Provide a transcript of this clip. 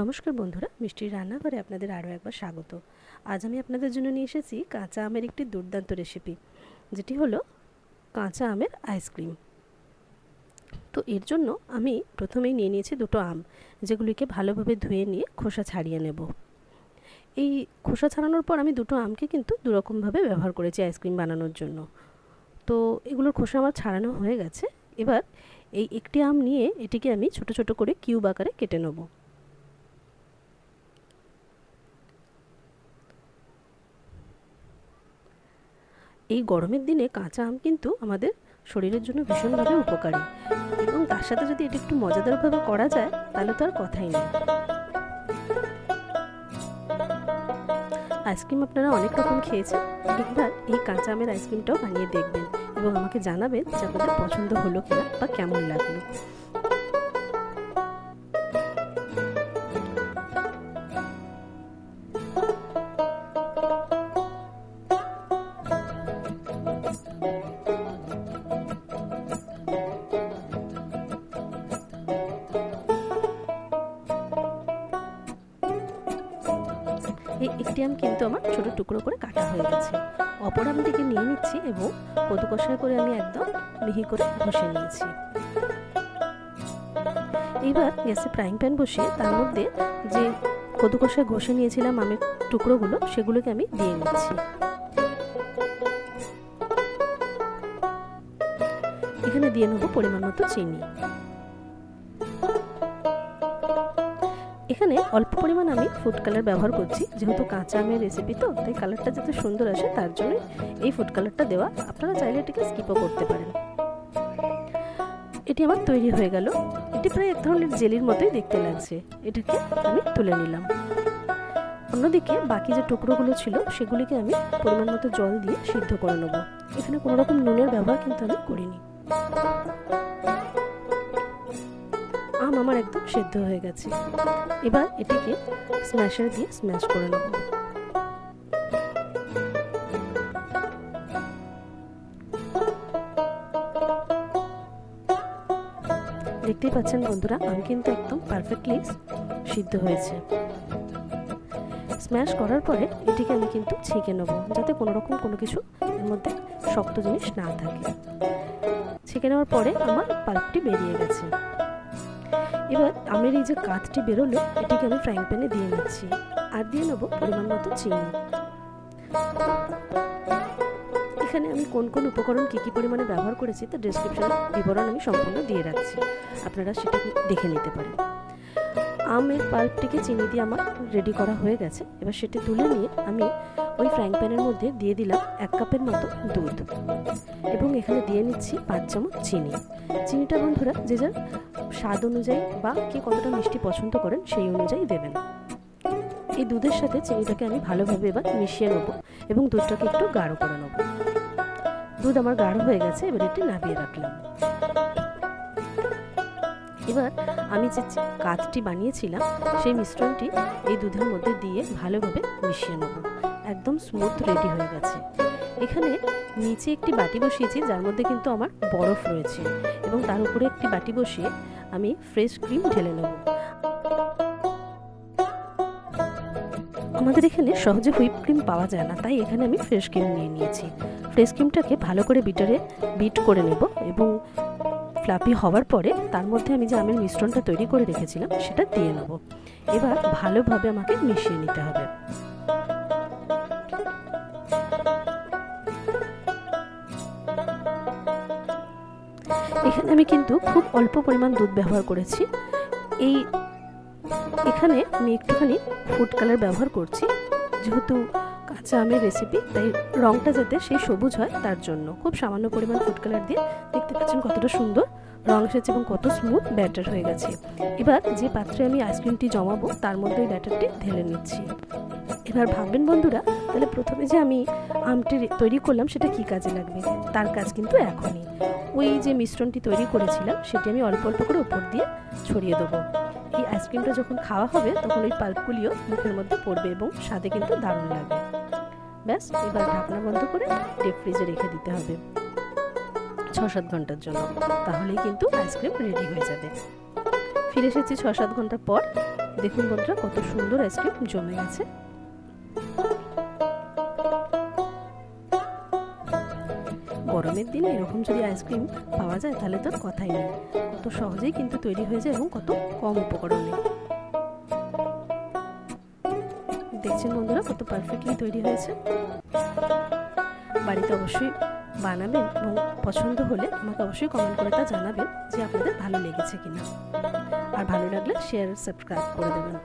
নমস্কার বন্ধুরা, মিষ্টির রান্নাঘরে আপনাদের আরও একবার স্বাগত। আজ আমি আপনাদের জন্য নিয়ে এসেছি কাঁচা আমের একটি দুর্দান্ত রেসিপি যেটি হলো কাঁচা আমের আইসক্রিম তো এর জন্য আমি প্রথমেই নিয়ে নিয়েছি দুটো আম, যেগুলিকে ভালোভাবে ধুয়ে নিয়ে খোসা ছাড়িয়ে নেব। এই খোসা ছাড়ানোর পর আমি দুটো আমকে কিন্তু দুরকমভাবে ব্যবহার করেছি আইসক্রিম বানানোর জন্য। তো এগুলোর খোসা আমার ছাড়ানো হয়ে গেছে। এবার এই একটি আম নিয়ে এটিকে আমি ছোট ছোট করে কিউব আকারে কেটে নেব। এই গরমের দিনে কাঁচা আম কিন্তু আমাদের শরীরের জন্য ভীষণভাবে উপকারী। এবং তার সাথে যদি এটি একটু মজাদারভাবে করা যায়, তাহলে তো আর কথাই নেই। আইসক্রিম আপনারা অনেক রকম খেয়েছেন। একবার এই কাঁচা আমের আইসক্রিমটাও বানিয়ে দেখবেন এবং আমাকে জানাবেন যে আপনাদের পছন্দ হলো কিনা বা কেমন লাগল। এই একটি আম কিন্তু আমার ছোট টুকরো করে কাটা হয়ে গেছে। অপর আমটিকে নিয়ে নিচ্ছি এবং কদু কষায় করে আমি একদম মিহি করে ঘষে নিয়েছি। এবার গ্যাসে ফ্রাইং প্যান বসিয়ে তার মধ্যে যে কদু কষায় ঘষে নিয়েছিলাম আমের টুকরোগুলো, সেগুলোকে আমি দিয়ে নিচ্ছি। এখানে দিয়ে নেব পরিমাণ মতো চিনি। এখানে অল্প পরিমাণ আমি ফুড কালার ব্যবহার করছি, যেহেতু কাঁচা আমের রেসিপি তো, তাই কালারটা যাতে সুন্দর আসে, তার জন্য এই ফুড কালারটা দেওয়া। আপনারা চাইলে এটিকে স্কিপও করতে পারেন। এটি আমার তৈরি হয়ে গেল। এটি প্রায় এক ধরনের জেলির মতোই দেখতে লাগছে। এটাকে আমি তুলে নিলাম। অন্যদিকে বাকি যে টুকরোগুলো ছিল, সেগুলিকে আমি পরিমাণ মতো জল দিয়ে সিদ্ধ করে নেব। এখানে কোনো রকম নুনের ব্যবহার কিন্তু আমি করিনি। আম আমার একদম সেদ্ধ হয়ে গেছে। এবার এটিকে স্ম্যাশার দিয়ে স্ম্যাশ করে নেব। দেখতেই পাচ্ছেন বন্ধুরা, আম কিন্তু একদম পারফেক্টলি সিদ্ধ হয়েছে। স্ম্যাশ করার পরে এটিকে আমি কিন্তু ছেঁকে নেব, যাতে কোনো রকম কোনো কিছু এর মধ্যে শক্ত জিনিস না থাকে। ছেঁকে নেওয়ার পরে আমার পাল্পটি বেরিয়ে গেছে। এবার আমের এই যে কাঠটি বেরোলো, এটিকে আমি ফ্রাইং প্যানে দিয়ে নিচ্ছি। আর দিয়ে নেব পরিমাণ মতো চিনি। এখানে আমি কোন কোন উপকরণ কী কী পরিমাণে ব্যবহার করেছি তা ডিসক্রিপশনে বিবরণ আমি সম্পূর্ণ দিয়ে রাখছি। আপনারা সেটা দেখে নিতে পারেন। আমের পাল্পটিকে চিনি দিয়ে আমার রেডি করা হয়ে গেছে। এবার সেটি তুলে নিয়ে আমি ওই ফ্রাইং প্যানের মধ্যে দিয়ে দিলাম এক কাপের মতো দুধ। এবং এখানে দিয়ে নিচ্ছি পাঁচ চামচ চিনি। চিনিটা বন্ধুরা, যে যার স্বাদ অনুযায়ী বা কে কতটা মিষ্টি পছন্দ করেন সেই অনুযায়ী দেবেন। এই দুধের সাথে চিনিটাকে আমি ভালোভাবে এবার মিশিয়ে নেব এবং দুধটাকে একটু গাঢ় করে নেব। দুধ আমার গাঢ় হয়ে গেছে, এবার এটি নামিয়ে রাখলাম। এবার আমি যে কাঠটি বানিয়েছিলাম, সেই মিশ্রণটি এই দুধের মধ্যে দিয়ে ভালোভাবে মিশিয়ে নেব। একদম স্মুথ রেডি হয়ে গেছে। এখানে নিচে একটি বাটি বসিয়েছি, যার মধ্যে কিন্তু আমার বরফ রয়েছে এবং তার উপরে একটি বাটি বসিয়ে আমি ফ্রেশ ক্রিম ঢেলে নেব। আমাদের এখানে সহজে হুইপ ক্রিম পাওয়া যায় না, তাই এখানে আমি ফ্রেশ ক্রিম নিয়ে নিয়েছি। ফ্রেশ ক্রিমটাকে ভালো করে বিটারে বিট করে নেব এবং ফ্লাপি হওয়ার পরে তার মধ্যে আমি যে আমের মিশ্রণটা তৈরি করে রেখেছিলাম, সেটা দিয়ে নেব। এবার ভালোভাবে আমাকে মিশিয়ে নিতে হবে। এখানে আমি কিন্তু খুব অল্প পরিমাণ দুধ ব্যবহার করেছি। এই, এখানে আমি একটুখানি ফুড কালার ব্যবহার করছি। যেহেতু কাঁচা আমের রেসিপি তাই রঙটা যাতে সেই সবুজ হয় তার জন্য। খুব সামান্য পরিমাণ ফুড কালার দিয়ে দেখতে পাচ্ছেন কতটা সুন্দর। রং এসেছে এবং কত স্মুথ ব্যাটার হয়ে গেছে। এবার যে পাত্রে আমি আইসক্রিমটি জমাবো, তার মধ্যে ব্যাটারটি ঢেলে নিচ্ছি। এবার ভাববেন বন্ধুরা, তাহলে প্রথমে যে আমি আমটি তৈরি করলাম, সেটা কি কাজে লাগবে? তার কাজ কিন্তু এখনই। ওই যে মিশ্রণটি তৈরি করেছিলাম, সেটি আমি অল্প অল্প করে উপর দিয়ে ছড়িয়ে দেবো। এই আইসক্রিমটা যখন খাওয়া হবে, তখন ওই পাল্পগুলিও মুখের মধ্যে পড়বে এবং স্বাদে কিন্তু দারুণ লাগবে। ব্যাস, এবার ঢাকনা বন্ধ করে ডিপ ফ্রিজে রেখে দিতে হবে। ছ সাত ঘণ্টার জন্য। তাহলেই কিন্তু আইসক্রিম রেডি হয়ে যাবে। ফিরে এসেছি ছ সাত ঘণ্টা পর। দেখুন বন্ধুরা, কত সুন্দর আইসক্রিম জমে গেছে। গরমের দিনে এরকম যদি আইসক্রিম পাওয়া যায়, তাহলে তো কথাই নেই। কত সহজেই কিন্তু তৈরি হয়ে যায় এবং কত কম উপকরণে। দেখছেন বন্ধুরা, কত পারফেক্টলি তৈরি হয়েছে। বাড়িতে অবশ্যই বানাবেন এবং পছন্দ হলে আমাকে অবশ্যই কমেন্ট করে তা জানাবেন যে আপনাদের ভালো লেগেছে কিনা। আর ভালো লাগলে শেয়ার সাবস্ক্রাইব করে দেবেন।